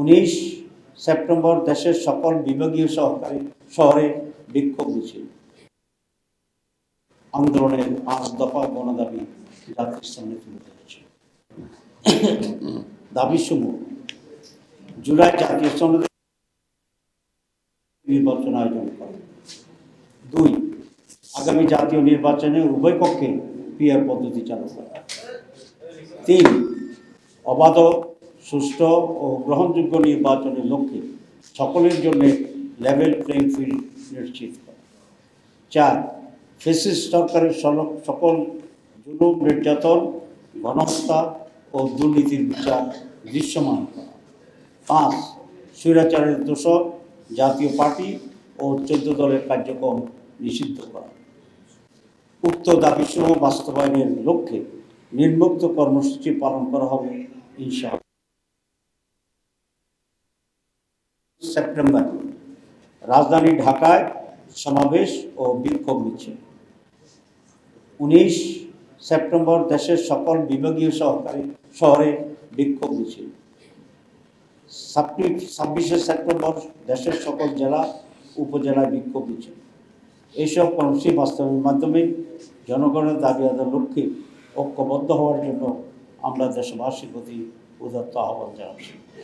উনিশ সেপ্টেম্বর দেশের সকল বিভাগীয় সহকারী শহরে বিক্ষোভ মিছিল। আন্দোলনের পাঁচ দফা গণদাবি জাতির সামনে তুলে ধরেছে। দাবিসমূহ জুলাই জাতীয় সনদে নির্বাচন আয়োজন করে। দুই, আগামী জাতীয় নির্বাচনে উভয় পক্ষে পিয়ার পদ্ধতি চালু করা। তিন, অবাধ সুষ্ঠু ও গ্রহণযোগ্য নির্বাচনের লক্ষ্যে সকলের জন্য লেভেল প্লেইং ফিল্ড নিশ্চিত করা। চার ফেসিস্ট সরকারের সকল জুলুম, নির্যাতন, গণহত্যা ও দুর্নীতির বিচার দৃশ্যমান করা। পাঁচ, স্বৈরাচারের দোষক, জাতীয় পার্টি ও চোদ্দ দলের কার্যক্রম নিষিদ্ধ করা। উক্ত দাবিসমূহ বাস্তবায়নের লক্ষ্যে নির্মুক্ত কর্মসূচি পালন করা হবে, ইনশাআল্লাহ। সেপ্টেম্বর। রাজধানী ঢাকায় সমাবেশ ও বিক্ষোভ মিছিল। উনিশ সেপ্টেম্বর দেশের সকল বিভাগীয় সহকারী শহরে বিক্ষোভ মিছিল। ছাব্বিশে সেপ্টেম্বর দেশের সকল জেলা, উপজেলায় বিক্ষোভ মিছিল। এইসব কর্মসূচি বাস্তবায়নের মাধ্যমে জনগণের দাবি আদার লক্ষ্যে ঐক্যবদ্ধ হওয়ার জন্য আমরা দেশবাসীর প্রতি উদাত্ত আহ্বান জানাচ্ছি।